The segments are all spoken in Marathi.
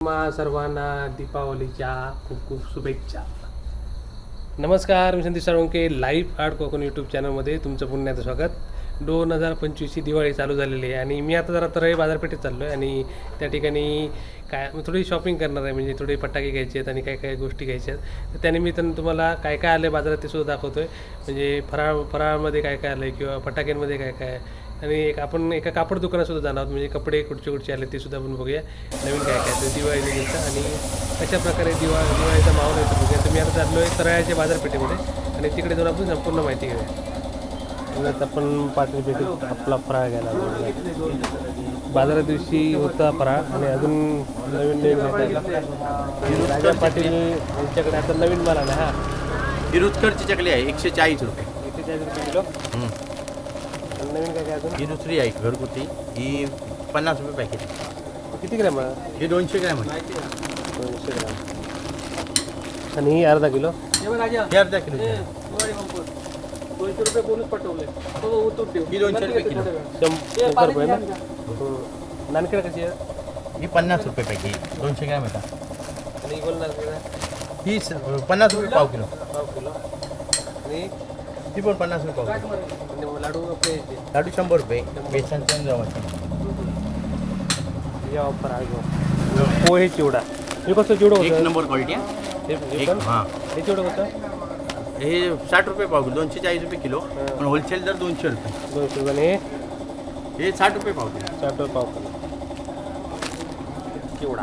तुम्हा सर्वांना दीपावलीच्या खूप खूप शुभेच्छा. नमस्कार मी Sandeep Salunke live art Konkan YouTube चॅनलमध्ये तुमचं पुण्याचं स्वागत. दोन हजार पंचवीसची दिवाळी चालू झालेली आहे आणि मी आता जरा तरळी बाजारपेठेत चाललो आहे आणि त्या ठिकाणी काय थोडी शॉपिंग करणार आहे म्हणजे थोडे फटाके घ्यायचे आहेत आणि काय काय गोष्टी घ्यायच्या आहेत. तर त्यानिमित्तानं तुम्हाला काय काय आलं आहे बाजारात ते सुद्धा दाखवतो आहे म्हणजे फराळ फराळामध्ये काय काय आलं आहे किंवा फटाक्यांमध्ये काय काय आहे आणि एक आपण एका कापड दुकानात सुद्धा जाणार आहोत. म्हणजे कपडे कुठचे कुठचे आले ते सुद्धा आपण बघूया. नवीन काय काय दिवाळी निमित्त आणि कशा प्रकारे दिवा दिवाळीचा माहोल आहे तो बघूया. तर मी आता चाललो आहे तराळ्याच्या बाजारपेठेमध्ये आणि तिकडे जाऊन आपण संपूर्ण माहिती घेऊया. आपण पाटील भेटीत आपला फराळ घ्यायला. बाजारा दिवशी होता फराळ आणि अजून नवीन नवीन राजा पाटील यांच्याकडे आता नवीन माल आला हा. ही चकली आहे. एकशे चाळीस रुपये. एकशे चाळीस रुपये किलो. नवीन काय काय अजून ही दुसरी आहे घरगुती. ही पन्नास रुपये पॅकेट किती ग्रॅम आहे? ही दोनशे ग्रॅम आहे. दोनशे ग्रॅम. आणि ही अर्धा किलो? ही अर्धा किलो दोनशे रुपये बोनस पटवले ही दोनशे रुपये किलो. शंभर रुपये ना? नानखेड कशी आहे? ही पन्नास रुपये पॅकेट दोनशे ग्रॅम येतात आणि ही गोल नानखेड ही स- पन्नास रुपये पाव किलो. पाव किलो. आणि ही पण पन्नास रुपये पाव आणि लाडू आपले. लाडू शंभर रुपये बेसन चेंज जवळचे या ऑफर आहे पोहे चिवडा. हे कसं चिवडा एक होतं नंबर क्वालिटी आहे. हे हे एक पण? हां. हे चिवडा होतं हे साठ रुपये पाव किलो दोनशे चाळीस रुपये किलो. पण होलसेल दर दोनशे रुपये. दोनशे रुपये आणि हे? हे साठ रुपये पाव किलो. चार पाव किलो. चिवडा.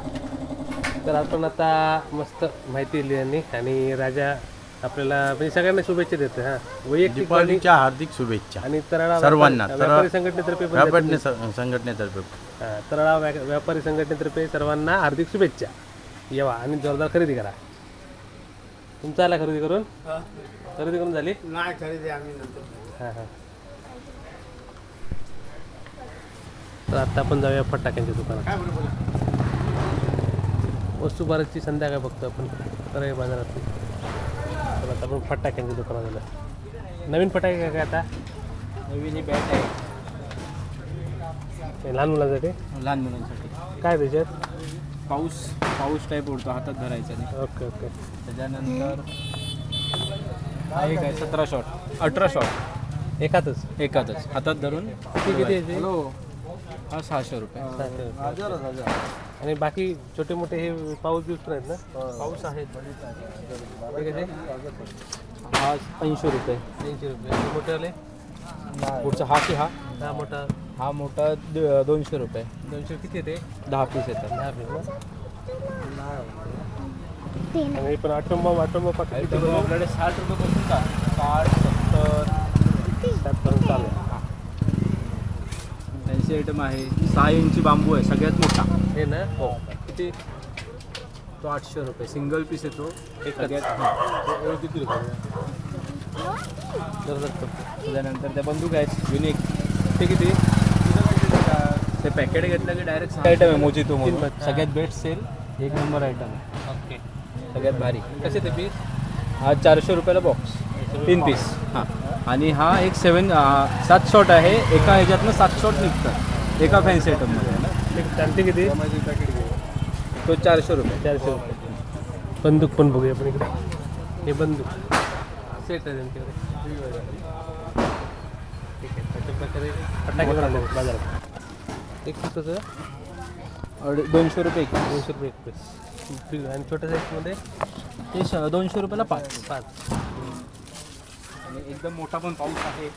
तर आपण आता मस्त माहिती दिली यांनी. आणि राजा आपल्याला म्हणजे सगळ्यांना शुभेच्छा देतो हां. वैयक्तिक आणि- दीपावलीच्या हार्दिक शुभेच्छा. आणि तराळा सर्वांना. व्यापारी- व्यापारी संघटनेतर्फे पण. व्यापारी स- संघटनेतर्फे. हां, तराळा व्या- व्यापारी संघटनेतर्फे सर्वांना हार्दिक शुभेच्छा. येवा आणि जोरदार खरेदी करा. तुमचा आला खरेदी करून? खरेदी करून झाली? नाही खरेदी आम्ही नंतर हां हां. तर आता आपण जाऊया फटाक्यांच्या दुकानात. काय वस्तू बऱ्याचची संध्याकाळ बघतो आपण. तर बाजारात. आता आपण फटाक्यांच्या दुकानात आलं नवीन फटाके काय काय आता? नवीन ही बॅट आहे. हे लहान मुलांसाठी? लहान मुलांसाठी. काय त्याच्यात? पाऊस पाऊस टाईप उडतो हातात धरायचा नाही. Okay okay. त्याच्यानंतर हा एक आहे सतरा शॉट अठरा शॉट एकातच? एकातच. हातात धरून किती? हॅलो हा सहाशे रुपये. सहाशे रुपये. आणि बाकी छोटे मोठे हे पाऊस दिवस पण आहेत ना? पाऊस आहे हे ऐंशी रुपये. तीनशे रुपये. मोठे आले पुढचा हा की हा? हा मोठा. हा मोठा द- दोनशे रुपये. दोनशे किती येते? दहा पीस येतात. दहा पीस ना? आणि पण आटोंबा पाकिट किती साठ का साठ सत्तर. सातपर्यंत चालू आहे. आयटम आहे. सहा इंची बांबू आहे सगळ्यात मोठा. हे ना? हो. किती? तो आठशे रुपये. सिंगल पीस येतो. हे किती रुपये? त्याच्यानंतर त्या बंदूक आहेत युनिक ते किती? ते पॅकेट घेतलं की डायरेक्ट आयटम आहे म्हणून. पाच. सगळ्यात बेस्ट सेल एक नंबर आयटम आहे. ओके. सगळ्यात भारी. कसे ते पीस हा चारशे रुपयाला बॉक्स तीन पीस आणि हा एक सेवन सात शॉट आहे. एका ह्याच्यातनं सात शॉट निघतात. एका फॅन्सी आयटममध्ये ते चालते किती? तो चारशे रुपये. चारशे रुपये. बंदूक पण बघूया आपण इकडे. हे बंदूक. सेट आहे त्यांच्याकडे. एक अड- दोनशे रुपये एक दोनशे रुपये एक पीस आणि छोट्या साईजमध्ये ते श- दोनशे रुपयाला पाच. पाच. आणि एकदम मोठा पण पाऊस आहे.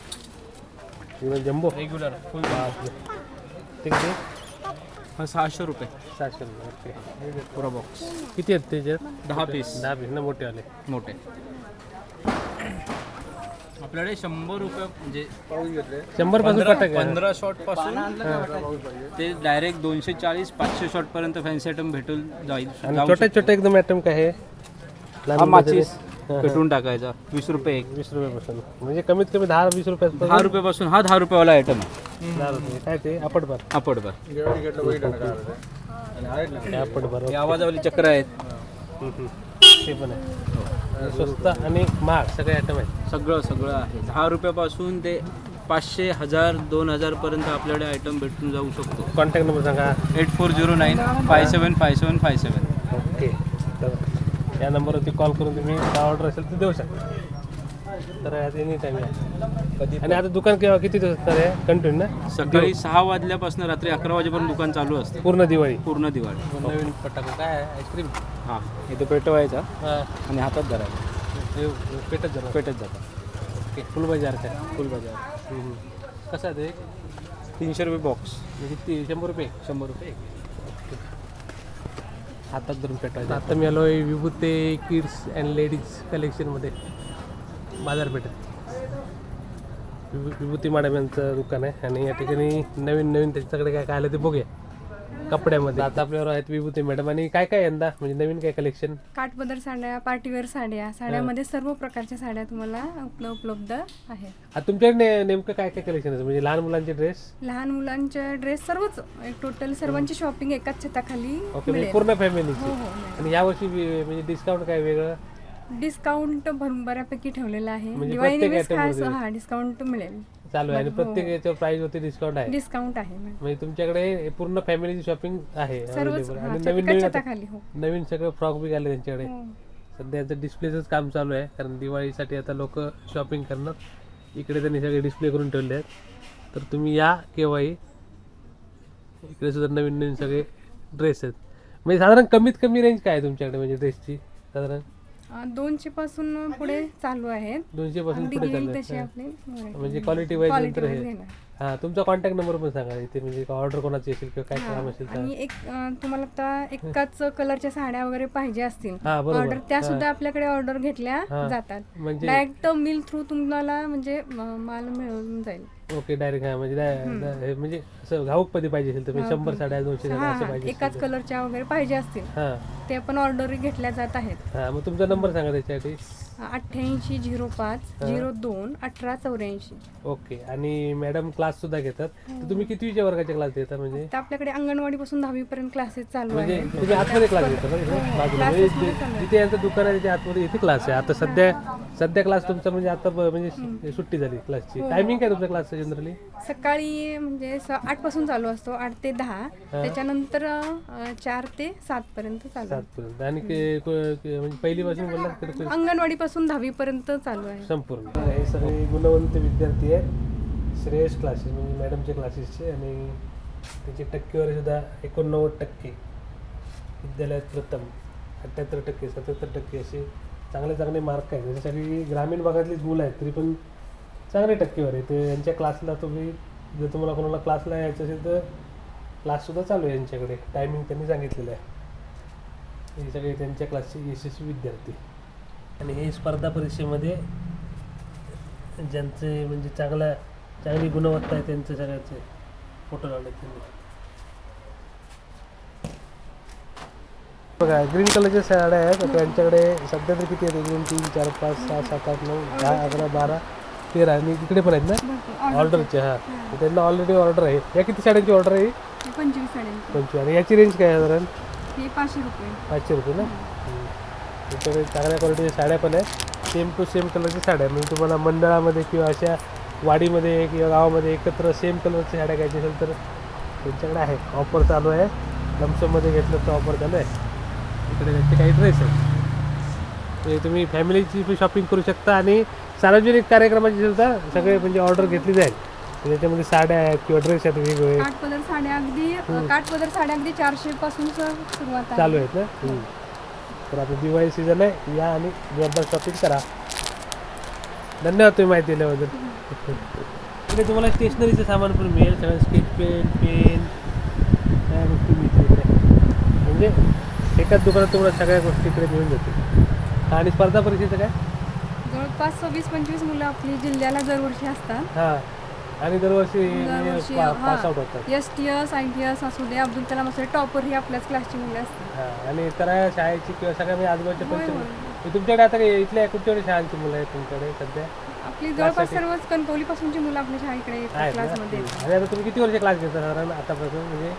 Even jumbo. रेग्युलर फुल ते किती? हा सहाशे रुपये. सहाशे रुपये ओके. पुरा बॉक्स किती आहेत त्याच्यात? दहा पीस दहा पीस ना मोठे आले मोठे. आपल्याकडे शंभर रुपये म्हणजे शंभर पासून पंधरा पंधरा शॉट पासून ते डायरेक्ट दोनशे चाळीस पाचशे शॉट पर्यंत फॅन्सी आयटम भेटून जाईल. छोटे छोटे एकदम आयटम काय आहे माचीस. हा, पेटवून टाकायचा. वीस रुपये एक. वीस रुपयापासून. म्हणजे कमीत कमी दहा वीस रुपयापासून. दहा रुपयापासून. हा दहा रुपयावाला आयटम आहे. दहा रुपये. काय ते? आपटभर. आपटभर. ते आपटभर. हे आवाजावाली चक्र आहेत. ते पण आहे. स्वस्त आणि महाग सगळे आयटम आहेत. सगळं सगळं आहे. दहा रुपयापासून ते पाचशे हजार दोन हजारपर्यंत आपल्याकडे आयटम भेटून जाऊ शकतो. कॉन्टॅक्ट नंबर सांगा. Eight four zero nine five seven five seven five seven. नंबरवरती कॉल करून तुम्ही काय ऑर्डर असेल तर देऊ शकता. तर एनी टाईम या. कधी आणि आता दुकान केव्हा किती दिवस आहे? कंटिन्यू ना? सकाळी सहा वाजल्यापासून रात्री अकरा वाजेपर्यंत दुकान चालू असते. पूर्ण दिवाळी. पूर्ण दिवाळी. नवीन फटाका काय आहे? आईस्क्रीम हां. इथं पेटवायचा हां. आणि हातात धरायचा. पेटच झालं पेटत जातात ओके. फुल बाजार काय? फुल बाजार. कसं आहे ते? तीनशे रुपये बॉक्स म्हणजे ती शंभर रुपये. शंभर रुपये. हातात धरून पेटवायचं आता मी आलो आहे विभूते किड्स अँड लेडीज कलेक्शनमध्ये बाजारपेठेत. विभू विभूती मॅडम यांचं दुकान आहे. आणि या ठिकाणी नवीन नवीन त्याच्याकडे काय काय आलं ते बघूया. कपड्यामध्ये. आता आपल्यावर आहेत विभूती मॅडम. आणि काय काय यंदा? म्हणजे नवीन काय कलेक्शन काठपदर साड्या पार्टीवेअर साड्या. साड्यामध्ये सर्व प्रकारच्या साड्या तुम्हाला उपल- उपलब्ध आहेत. आता तुमच्याकडे ने- नेमकं काय काय कलेक्शन आहे? म्हणजे लहान मुलांचे ड्रेस लहान मुलांचे ड्रेस सर्वच. एक टोटल सर्वांची शॉपिंग एकाच छताखाली ओके म्हणजे पूर्ण हो फॅमिलीची हो. मिळेल. आणि यावर्षी वि- म्हणजे डिस्काउंट काय वेगळं? डिस्काउंट भरून बऱ्यापैकी ठेवलेला आहे. म्हणजे दिवाळी प्रत्येक निमित्त खास item मध्ये? हा डिस्काउंट मिळेल. चालू आहे आणि हो. प्रत्येक याच्या प्राइस वरती डिस्काउंट आहे. डिस्काउंट आहे मॅडम. म्हणजे तुमच्याकडे पूर्ण फॅमिलीची शॉपिंग आहे सर्वच available. हा, आणि नवीन नवीन छताखाली हो. नवीन सगळं फ्रॉक बी आले त्यांच्याकडे. हो. सध्या यांचं डिस्प्लेचंच काम चालू आहे कारण दिवाळीसाठी आता लोक शॉपिंग करणार. इकडे त्यांनी सगळे डिस्प्ले करून ठेवले आहेत. तर तुम्ही या केव्हाही. इकडे सुद्धा नवीन नवीन सगळे ड्रेस आहेत. म्हणजे साधारण कमीत कमी रेंज काय आहे तुमच्याकडे म्हणजे ड्रेसची साधारण? दोनशे पासून पुढे चालू आहेत दोनशे पासून पुढे चालू. म्हणजे क्वालिटी वाईज नंतर हे. हां तुमचा कॉन्टॅक्ट नंबर पण सांगा इथे म्हणजे ऑर्डर कोणाची असेल किंवा काय काम असेल तर आणि एक तुम्हाला आता एकाच कलरच्या साड्या वगैरे पाहिजे असतील. ऑर्डर त्या. सुद्धा आपल्याकडे ऑर्डर घेतल्या. जातात म्हणजे डायरेक्ट मिल थ्रू तुम्हाला म्हणजे म- माल मिळून जाईल ओके डायरेक्ट हा म्हणजे डाय- डाय- हे म्हणजे असं घाऊकमध्ये पाहिजे असेल तर म्हणजे शंभर साड्या दोनशे हा साड्या असं हा पाहिजे एकाच असेल तर. कलरच्या वगैरे पाहिजे असतील. हा. ते पण ऑर्डर घेतल्या जात आहेत. हा मग तुमचा नंबर सांगा त्याच्यासाठी. अठ्ठ्याऐंशी झिरो पाच झिरो दोन अठरा चौऱ्याऐंशी. ओके आणि मॅडम क्लास सुद्धा घेतात. तर तुम्ही कितवीच्या वर्गाचे क्लास देता म्हणजे? आपल्याकडे अंगणवाडी पासून दहावी पर्यंत क्लासेस चालू म्हणजे आहेत. तुम्ही आतमध्ये क्लास घेता ना इथे? बाजूला. म्हणजे जे- जिथे यांचं दुकान आहे त्याच्या आतमध्ये इथे क्लास आहे. आता सध्या सध्या क्लास तुमचा म्हणजे आता ब- म्हणजे सुट्टी झाली क्लासची टायमिंग काय तुमच्या क्लासचं जनरली? सकाळी म्हणजे स- आठपासून चालू असतो आठ ते दहा. त्याच्यानंतर अं, चार ते सात पर्यंत चालू आहे. सातपर्यंत आणि के- को- के- म्हणजे पहिलीपासून बोलला तर? ते अंगणवाडी पासून दहावी पर्यंत चालू आहे. संपूर्ण. हे सगळे गुणवंत विद्यार्थी आहेत. श्रेयस क्लासेस म्हणजे मॅडमचे क्लासेसचे आणि त्याची टक्केवारी सुद्धा एकोणनव्वद टक्के. विद्यालयात प्रथम. अठ्ठ्याहत्तर टक्के सत्याहत्तर टक्के असे चांगले चांगले मार्क आहेत सगळी ग्रामीण भागातलीच मुलं आहेत तरी पण चांगली टक्केवारी आहे. ते यांच्या क्लासला तुम्ही जर तुम्हाला कोणाला क्लासला यायचं असेल तर क्लाससुद्धा चालू आहे यांच्याकडे. टायमिंग त्यांनी सांगितलेलं आहे. हे सगळे त्यांच्या क्लासचे यशस्वी विद्यार्थी. आणि हे स्पर्धा परीक्षेमध्ये ज्यांचे म्हणजे चांगला चांगली गुणवत्ता आहे त्यांचे सगळ्याचे फोटो लावले त्यांनी. बघा ग्रीन कलरच्या साड्या आहेत. त्यांच्याकडे सध्या तर किती आहेत? दोन तीन चार पाच सहा सात आठ नऊ दहा अकरा बारा तेरा आणि तिकडे पण आहेत ना? ऑर्डरचे हां. त्यांना ऑलरेडी ऑर्डर आहे. या किती साड्यांची ऑर्डर आहे पंचवीस साड्यांची. पंचवीस. आणि याची रेंज काय आहे साधारण? हे पाचशे रुपये. पाचशे रुपये ना? हम्म. तुमच्याकडे चांगल्या क्वालिटीच्या साड्या पण आहेत. सेम टू सेम कलरच्या साड्या. म्हणजे तुम्हाला मंडळामध्ये किंवा अशा वाडीमध्ये किंवा गावामध्ये एकत्र सेम कलरच्या साड्या घ्यायच्या असेल तर त्यांच्याकडे आहे. ऑफर चालू आहे. लमसममध्ये घेतलं तर ऑफर चालू आहे. इकडे त्यांचे काही ड्रेस आहेत. ते तुम्ही फॅमिलीची पण शॉपिंग करू शकता आणि सार्वजनिक कार्यक्रमाची असेल तर सगळे म्हणजे ऑर्डर घेतली जाईल. तर त्याच्यामध्ये साड्या आहेत किंवा ड्रेस आहेत वेगवेगळे. काठपदर साड्या अगदी काठपदर साड्या अगदी चारशे पासून सुरुवात आहे. चालू आहेत ना. तर आता दिवाळी सीझन आहे. या आणि जोरदार शॉपिंग करा. धन्यवाद तुम्ही माहिती दिल्याबद्दल. इकडे तुम्हाला स्टेशनरीचं सामान पण मिळेल. सगळं स्केच पेन पेन सगळ्या गोष्टी मिळतील इकडे? म्हणजे एकाच दुकानात तुम्हाला सगळ्या गोष्टी इकडे मिळून जातील. आणि स्पर्धा परीक्षेचं काय? जवळपास वीस पंचवीस मुलं आपली जिल्ह्याला दरवर्षी असतात. हां. आणि दरवर्षी दरवर्षी पास आउट होतात. S T S I T S असू दे. अब्दुल कलाम असू दे टॉपर ही आपल्याच क्लासची मुलं असतात. हां. आणि इतर शाळेची किंवा सगळ्या म्हणजे आजूबाजूच्या होय, पण होय. तुमच्याकडे आता इथल्या कुठच्या शाळांची मुलं आहेत तुमच्याकडे सध्या? आपली जवळपास सर्वच कणकवली पासूनची मुलं आपल्या शाळेकडे येतात आहेत ना? क्लासमध्ये आणि आता तुम्ही किती वर्ष क्लास घेता साधारण आतापासून? म्हणजे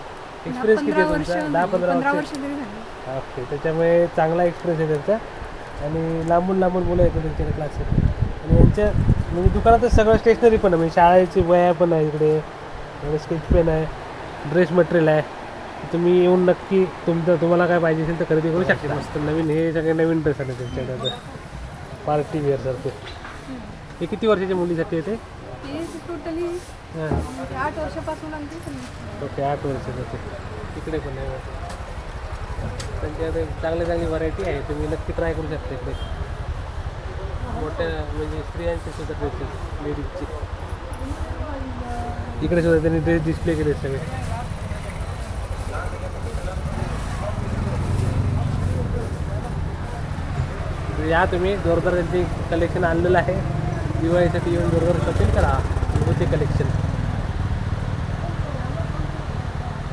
एक्सपिरियन्स किती पंधरा आहे वर्ष तुमचा दहा पंधरा पंधरा वर्ष? वर्ष तरी झाली. ओके त्याच्यामुळे चांगला एक्सपिरियन्स आहे त्यांचा. आणि लांबून लांबून मुलं येतात त्यांच्याकडे क्लाससाठी आणि यांच्या म्हणजे दुकानातच सगळं स्टेशनरी पण आहे. म्हणजे शाळेची वया पण आहे इकडे. आणि स्केच पेन आहे. ड्रेस मटेरियल आहे. तुम्ही येऊन नक्की तुमचं तुम्हाला काय पाहिजे असेल तर खरेदी करू शकता. मस्त नवीन हे सगळे नवीन ड्रेस आले त्यांच्याकडे पार्टी वेअर सारखे. हे किती वर्षाच्या मुलीसाठी आहे ते? हे टोटली आठ वर्षापासून. ओके आठ वर्षाचं. ते इकडे पण आहे. त्यांच्याकडे चांगली चांगली व्हरायटी आहे. तुम्ही नक्की ट्राय करू शकता इकडे. मोठ्या म्हणजे स्त्रियांचे सुद्धा ड्रेसेस लेडीजचे इकडे सुद्धा त्यांनी ड्रेस डिस्प्ले केले सगळे. या तुम्ही जोरदार त्यांचे कलेक्शन आणलेलं आहे. दिवाळीसाठी येऊन जोरदार शॉपिंग करा. होते कलेक्शन